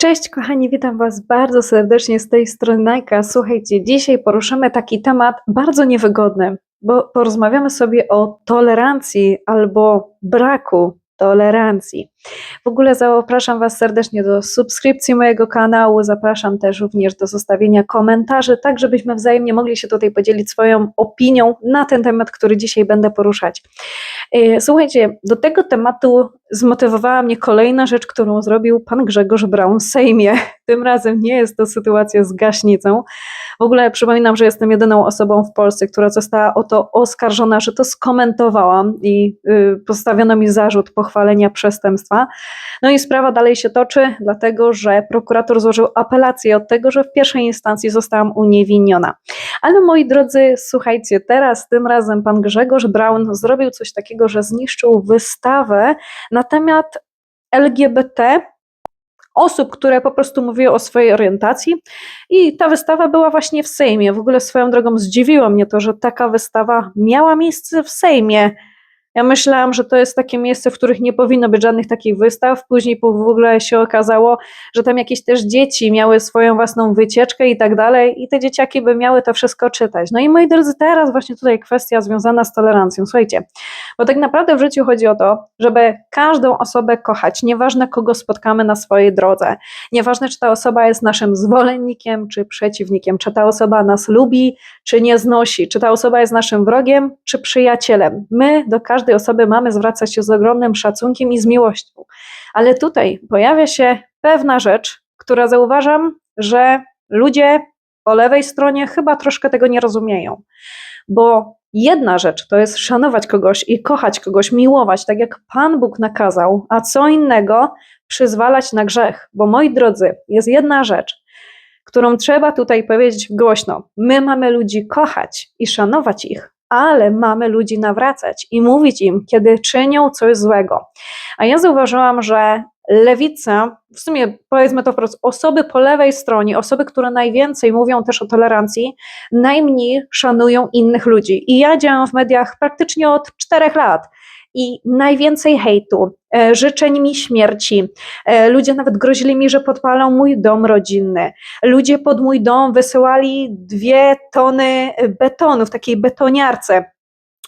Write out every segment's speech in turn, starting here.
Cześć kochani, witam Was bardzo serdecznie z tej strony Najka. Słuchajcie, dzisiaj poruszymy taki temat bardzo niewygodny, bo porozmawiamy sobie o tolerancji albo braku tolerancji. W ogóle zapraszam Was serdecznie do subskrypcji mojego kanału, zapraszam też również do zostawienia komentarzy, tak żebyśmy wzajemnie mogli się tutaj podzielić swoją opinią na ten temat, który dzisiaj będę poruszać. E, Słuchajcie, do tego tematu zmotywowała mnie kolejna rzecz, którą zrobił pan Grzegorz Braun w Sejmie. Tym razem nie jest to sytuacja z gaśnicą. W ogóle przypominam, że jestem jedyną osobą w Polsce, która została o to oskarżona, że to skomentowałam i y, postawiono mi zarzut pochwalenia przestępstwa. No i sprawa dalej się toczy, dlatego że prokurator złożył apelację od tego, że w pierwszej instancji zostałam uniewinniona. Ale moi drodzy, słuchajcie, teraz tym razem pan Grzegorz Braun zrobił coś takiego, że zniszczył wystawę na temat LGBT, osób, które po prostu mówiły o swojej orientacji. I ta wystawa była właśnie w Sejmie. W ogóle swoją drogą zdziwiło mnie to, że taka wystawa miała miejsce w Sejmie. Ja myślałam, że to jest takie miejsce, w których nie powinno być żadnych takich wystaw. Później w ogóle się okazało, że tam jakieś też dzieci miały swoją własną wycieczkę i tak dalej, i te dzieciaki by miały to wszystko czytać. No i moi drodzy, teraz właśnie tutaj kwestia związana z tolerancją. Słuchajcie, bo tak naprawdę w życiu chodzi o to, żeby każdą osobę kochać, nieważne kogo spotkamy na swojej drodze. Nieważne, czy ta osoba jest naszym zwolennikiem, czy przeciwnikiem, czy ta osoba nas lubi, czy nie znosi, czy ta osoba jest naszym wrogiem, czy przyjacielem. My do każdej osoby mamy zwracać się z ogromnym szacunkiem i z miłością. Ale tutaj pojawia się pewna rzecz, która zauważam, że ludzie po lewej stronie chyba troszkę tego nie rozumieją. Bo jedna rzecz to jest szanować kogoś i kochać kogoś, miłować, tak jak Pan Bóg nakazał, a co innego przyzwalać na grzech. Bo moi drodzy, jest jedna rzecz, którą trzeba tutaj powiedzieć głośno. My mamy ludzi kochać i szanować ich, ale mamy ludzi nawracać i mówić im, kiedy czynią coś złego. A ja zauważyłam, że lewica, w sumie powiedzmy to wprost, osoby po lewej stronie, osoby, które najwięcej mówią też o tolerancji, najmniej szanują innych ludzi. I ja działam w mediach praktycznie od czterech lat. I najwięcej hejtu, e, życzeń mi śmierci. E, ludzie nawet grozili mi, że podpalą mój dom rodzinny. Ludzie pod mój dom wysyłali dwie tony betonu w takiej betoniarce.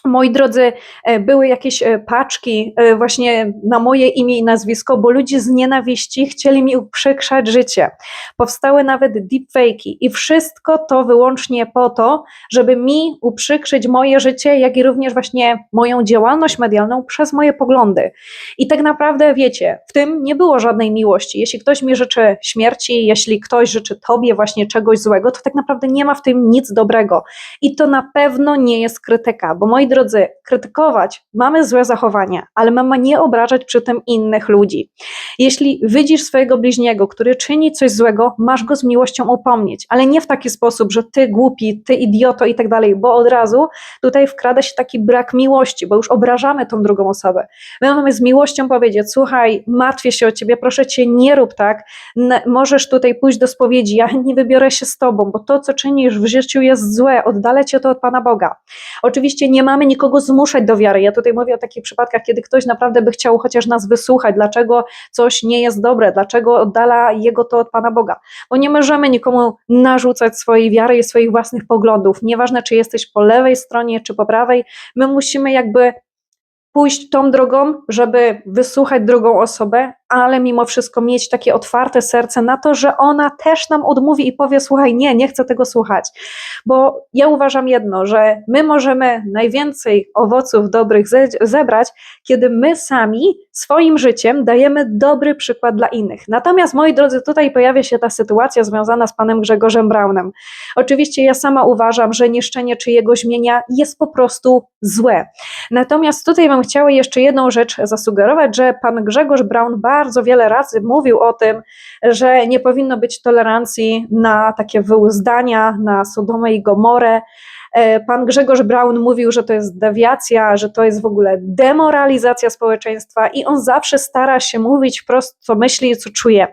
Moi drodzy, e, były jakieś e, paczki e, właśnie na moje imię i nazwisko, bo ludzie z nienawiści chcieli mi uprzykrzać życie. Powstały nawet deepfake'i i wszystko to wyłącznie po to, żeby mi uprzykrzyć moje życie, jak i również właśnie moją działalność medialną przez moje poglądy. I tak naprawdę wiecie, w tym nie było żadnej miłości. Jeśli ktoś mi życzy śmierci, jeśli ktoś życzy tobie właśnie czegoś złego, to tak naprawdę nie ma w tym nic dobrego. I to na pewno nie jest krytyka, bo moi drodzy, krytykować mamy złe zachowania, ale mamy nie obrażać przy tym innych ludzi. Jeśli widzisz swojego bliźniego, który czyni coś złego, masz go z miłością upomnieć, ale nie w taki sposób, że ty głupi, ty idioto i tak dalej, bo od razu tutaj wkrada się taki brak miłości, bo już obrażamy tą drugą osobę. My mamy z miłością powiedzieć: Słuchaj, martwię się o ciebie, proszę cię, nie rób tak. Możesz tutaj pójść do spowiedzi, ja chętnie wybiorę się z tobą, bo to, co czynisz w życiu jest złe, oddalę cię to od Pana Boga. Oczywiście nie mamy nikogo zmuszać do wiary. Ja tutaj mówię o takich przypadkach, kiedy ktoś naprawdę by chciał chociaż nas wysłuchać, dlaczego coś nie jest dobre, dlaczego oddala jego to od Pana Boga. Bo nie możemy nikomu narzucać swojej wiary i swoich własnych poglądów. Nieważne, czy jesteś po lewej stronie, czy po prawej, my musimy jakby pójść tą drogą, żeby wysłuchać drugą osobę, ale mimo wszystko mieć takie otwarte serce na to, że ona też nam odmówi i powie: Słuchaj, nie, nie chcę tego słuchać. Bo ja uważam jedno, że my możemy najwięcej owoców dobrych ze- zebrać, kiedy my sami swoim życiem dajemy dobry przykład dla innych. Natomiast, moi drodzy, tutaj pojawia się ta sytuacja związana z panem Grzegorzem Braunem. Oczywiście ja sama uważam, że niszczenie czyjegoś mienia jest po prostu złe. Natomiast tutaj bym chciała jeszcze jedną rzecz zasugerować, że pan Grzegorz Braun bardzo wiele razy mówił o tym, że nie powinno być tolerancji na takie wyuzdania, na Sodomę i Gomorę. E, Pan Grzegorz Braun mówił, że to jest dewiacja, że to jest w ogóle demoralizacja społeczeństwa i on zawsze stara się mówić wprost, co myśli i co czuje.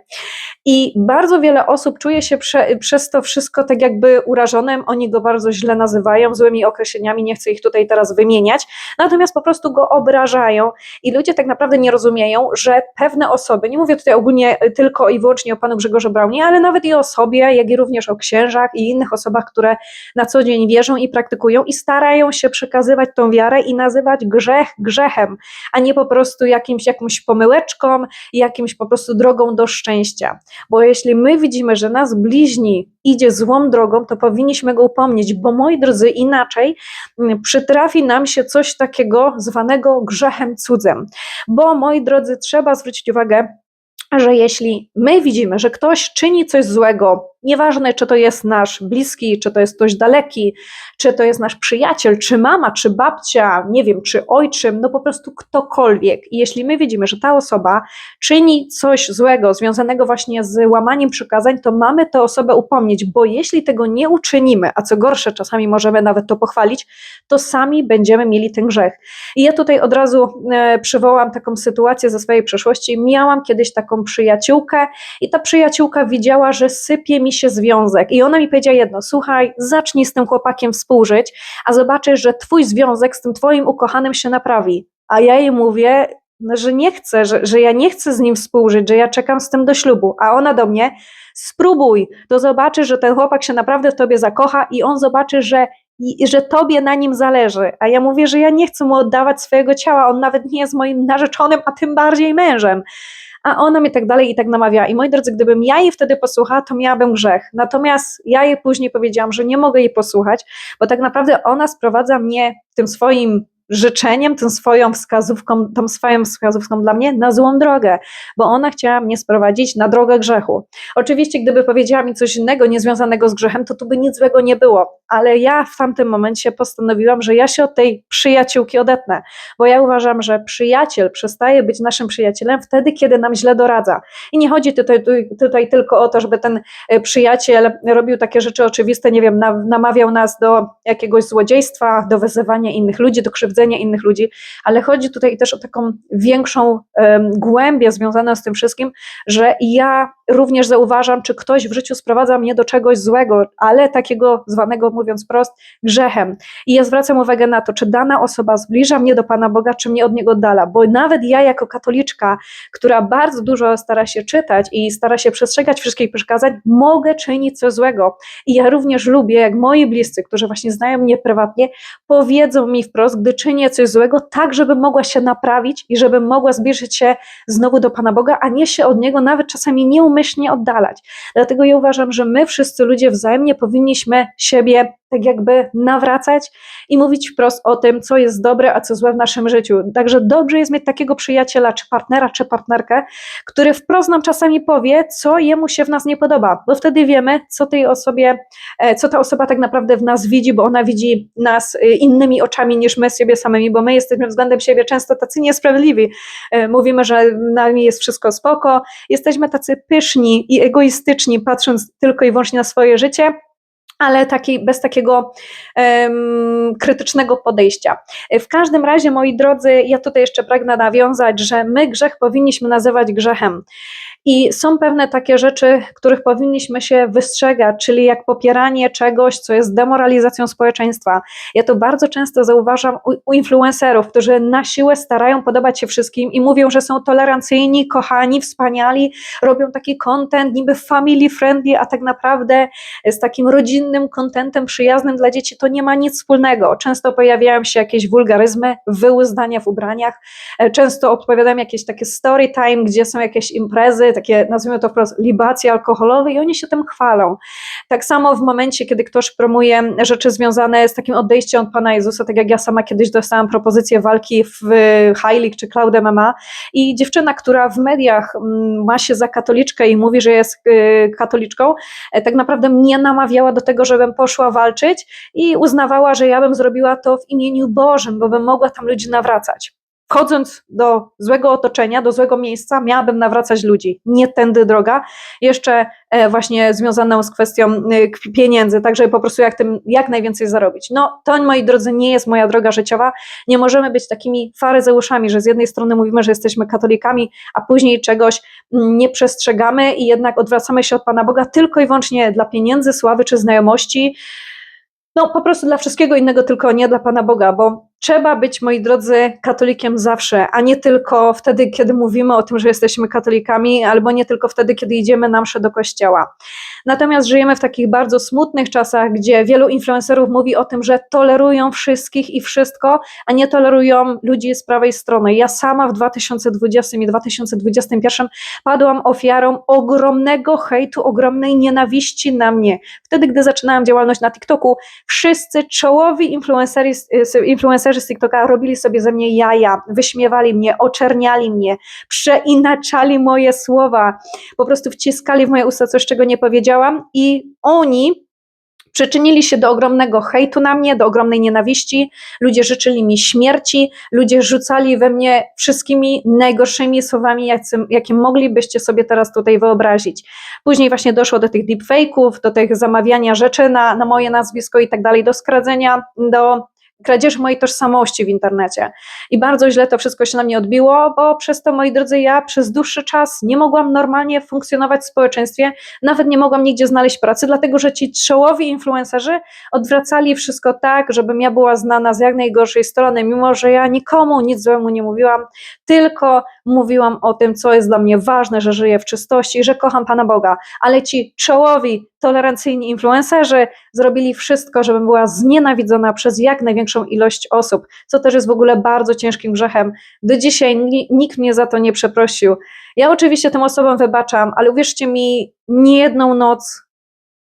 I bardzo wiele osób czuje się prze, przez to wszystko tak jakby urażonym, oni go bardzo źle nazywają, złymi określeniami, nie chcę ich tutaj teraz wymieniać, natomiast po prostu go obrażają i ludzie tak naprawdę nie rozumieją, że pewne osoby, nie mówię tutaj ogólnie tylko i wyłącznie o panu Grzegorzu Braunie, ale nawet i o sobie, jak i również o księżach i innych osobach, które na co dzień wierzą i praktykują i starają się przekazywać tą wiarę i nazywać grzech grzechem, a nie po prostu jakimś, jakąś pomyłeczką, jakimś po prostu drogą do szczęścia. Bo jeśli my widzimy, że nas bliźni idzie złą drogą, to powinniśmy go upomnieć, bo moi drodzy, inaczej mm, przytrafi nam się coś takiego zwanego grzechem cudzem. Bo moi drodzy, trzeba zwrócić uwagę, że jeśli my widzimy, że ktoś czyni coś złego, Nieważne, czy to jest nasz bliski, czy to jest ktoś daleki, czy to jest nasz przyjaciel, czy mama, czy babcia, nie wiem, czy ojczym, no po prostu ktokolwiek. I jeśli my widzimy, że ta osoba czyni coś złego, związanego właśnie z łamaniem przykazań, to mamy tę osobę upomnieć, bo jeśli tego nie uczynimy, a co gorsze, czasami możemy nawet to pochwalić, to sami będziemy mieli ten grzech. I ja tutaj od razu e, przywołam taką sytuację ze swojej przeszłości. Miałam kiedyś taką przyjaciółkę i ta przyjaciółka widziała, że sypie mi się związek. I ona mi powiedziała jedno: słuchaj, zacznij z tym chłopakiem współżyć, a zobaczysz, że twój związek z tym twoim ukochanym się naprawi. A ja jej mówię, no, że nie chcę, że, że ja nie chcę z nim współżyć, że ja czekam z tym do ślubu. A ona do mnie: spróbuj, to zobaczysz, że ten chłopak się naprawdę w tobie zakocha i on zobaczy, że i, że tobie na nim zależy. A ja mówię, że ja nie chcę mu oddawać swojego ciała, on nawet nie jest moim narzeczonym, a tym bardziej mężem a ona mnie tak dalej i tak namawia. I moi drodzy, gdybym ja jej wtedy posłuchała, to miałabym grzech. Natomiast ja jej później powiedziałam, że nie mogę jej posłuchać, bo tak naprawdę ona sprowadza mnie tym swoim życzeniem, tą swoją wskazówką, tą swoją wskazówką dla mnie na złą drogę, bo ona chciała mnie sprowadzić na drogę grzechu. Oczywiście, gdyby powiedziała mi coś innego, niezwiązanego z grzechem, to tu by nic złego nie było, ale ja w tamtym momencie postanowiłam, że ja się od tej przyjaciółki odetnę, bo ja uważam, że przyjaciel przestaje być naszym przyjacielem wtedy, kiedy nam źle doradza. I nie chodzi tutaj, tutaj tylko o to, żeby ten e, przyjaciel robił takie rzeczy oczywiste, nie wiem, namawiał nas do jakiegoś złodziejstwa, do wyzywania innych ludzi, do krzywdzenia innych ludzi, ale chodzi tutaj też o taką większą głębię związaną z tym wszystkim, że ja również zauważam, czy ktoś w życiu sprowadza mnie do czegoś złego, ale takiego zwanego, mówiąc prost, grzechem. I ja zwracam uwagę na to, czy dana osoba zbliża mnie do Pana Boga, czy mnie od Niego oddala, bo nawet ja jako katoliczka, która bardzo dużo stara się czytać i stara się przestrzegać wszystkich przykazań, mogę czynić coś złego. I ja również lubię, jak moi bliscy, którzy właśnie znają mnie prywatnie, powiedzą mi wprost, gdy czynię coś złego, tak, żebym mogła się naprawić i żebym mogła zbliżyć się znowu do Pana Boga, a nie się od Niego nawet czasami nieumyślnie oddalać. Dlatego ja uważam, że my wszyscy ludzie wzajemnie powinniśmy siebie tak jakby nawracać i mówić wprost o tym, co jest dobre, a co złe w naszym życiu. Także dobrze jest mieć takiego przyjaciela, czy partnera, czy partnerkę, który wprost nam czasami powie, co jemu się w nas nie podoba, bo wtedy wiemy, co tej osobie, e, co ta osoba tak naprawdę w nas widzi, bo ona widzi nas e, innymi oczami niż my siebie samymi, bo my jesteśmy względem siebie często tacy niesprawiedliwi. E, mówimy, że nami jest wszystko spoko, jesteśmy tacy pyszni i egoistyczni, patrząc tylko i wyłącznie na swoje życie, ale bez takiego um, krytycznego podejścia. W każdym razie, moi drodzy, ja tutaj jeszcze pragnę nawiązać, że my grzech powinniśmy nazywać grzechem. I są pewne takie rzeczy, których powinniśmy się wystrzegać, czyli jak popieranie czegoś, co jest demoralizacją społeczeństwa. Ja to bardzo często zauważam u, u influencerów, którzy na siłę starają podobać się wszystkim i mówią, że są tolerancyjni, kochani, wspaniali, robią taki content niby family friendly, a tak naprawdę z takim rodzinnym contentem przyjaznym dla dzieci to nie ma nic wspólnego. Często pojawiają się jakieś wulgaryzmy, wyły zdania w ubraniach, e, często odpowiadam jakieś takie story time, gdzie są jakieś imprezy, takie nazwijmy to wprost libacje alkoholowe i oni się tym chwalą. Tak samo w momencie, kiedy ktoś promuje rzeczy związane z takim odejściem od Pana Jezusa, tak jak ja sama kiedyś dostałam propozycję walki w High League czy Cloud MMA i dziewczyna, która w mediach mm, ma się za katoliczkę i mówi, że jest y, katoliczką, e, tak naprawdę mnie namawiała do tego, żebym poszła walczyć i uznawała, że ja bym zrobiła to w imieniu Bożym, bo bym mogła tam ludzi nawracać. Wchodząc do złego otoczenia, do złego miejsca, miałabym nawracać ludzi. Nie tędy droga. Jeszcze e, właśnie związaną z kwestią e, pieniędzy, tak żeby po prostu jak, tym, jak najwięcej zarobić. No to, moi drodzy, nie jest moja droga życiowa. Nie możemy być takimi faryzeuszami, że z jednej strony mówimy, że jesteśmy katolikami, a później czegoś mm, nie przestrzegamy i jednak odwracamy się od Pana Boga tylko i wyłącznie dla pieniędzy, sławy czy znajomości. No, po prostu dla wszystkiego innego, tylko nie dla Pana Boga, bo trzeba być, moi drodzy, katolikiem zawsze, a nie tylko wtedy, kiedy mówimy o tym, że jesteśmy katolikami, albo nie tylko wtedy, kiedy idziemy na mszę do kościoła. Natomiast żyjemy w takich bardzo smutnych czasach, gdzie wielu influencerów mówi o tym, że tolerują wszystkich i wszystko, a nie tolerują ludzi z prawej strony. Ja sama w 2020 i 2021 padłam ofiarą ogromnego hejtu, ogromnej nienawiści na mnie. Wtedy, gdy zaczynałam działalność na TikToku, wszyscy czołowi influenceri, influencerzy z TikToka robili sobie ze mnie jaja, wyśmiewali mnie, oczerniali mnie, przeinaczali moje słowa, po prostu wciskali w moje usta coś, czego nie powiedziałam i oni przyczynili się do ogromnego hejtu na mnie, do ogromnej nienawiści. Ludzie życzyli mi śmierci, ludzie rzucali we mnie wszystkimi najgorszymi słowami, jakie moglibyście sobie teraz tutaj wyobrazić. Później właśnie doszło do tych deepfake'ów, do tych zamawiania rzeczy na, na moje nazwisko i tak dalej, do skradzenia, do kradzieży mojej tożsamości w internecie. I bardzo źle to wszystko się na mnie odbiło, bo przez to, moi drodzy, ja przez dłuższy czas nie mogłam normalnie funkcjonować w społeczeństwie, nawet nie mogłam nigdzie znaleźć pracy, dlatego że ci czołowi influencerzy odwracali wszystko tak, żebym ja była znana z jak najgorszej strony, mimo że ja nikomu nic złemu nie mówiłam, tylko mówiłam o tym, co jest dla mnie ważne, że żyję w czystości, że kocham Pana Boga, ale ci czołowi, tolerancyjni influencerzy zrobili wszystko, żebym była znienawidzona przez jak największą ilość osób, co też jest w ogóle bardzo ciężkim grzechem. Do dzisiaj ni- nikt mnie za to nie przeprosił. Ja oczywiście tym osobom wybaczam, ale uwierzcie mi, nie jedną noc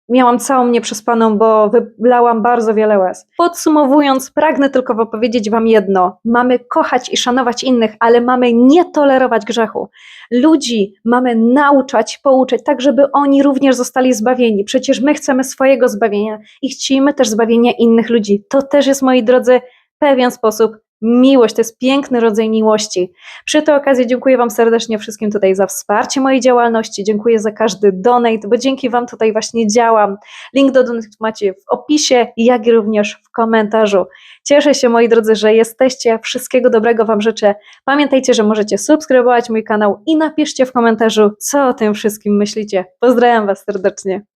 miałam całą nieprzespaną, bo wylałam bardzo wiele łez. Podsumowując, pragnę tylko powiedzieć Wam jedno. Mamy kochać i szanować innych, ale mamy nie tolerować grzechu. Ludzi mamy nauczać, pouczać, tak żeby oni również zostali zbawieni. Przecież my chcemy swojego zbawienia i chcimy też zbawienia innych ludzi. To też jest, moi drodzy, pewien sposób miłość, to jest piękny rodzaj miłości. Przy tej okazji dziękuję Wam serdecznie wszystkim tutaj za wsparcie mojej działalności, dziękuję za każdy donate, bo dzięki Wam tutaj właśnie działam. Link do donate macie w opisie, jak i również w komentarzu. Cieszę się moi drodzy, że jesteście, wszystkiego dobrego Wam życzę. Pamiętajcie, że możecie subskrybować mój kanał i napiszcie w komentarzu, co o tym wszystkim myślicie. Pozdrawiam Was serdecznie.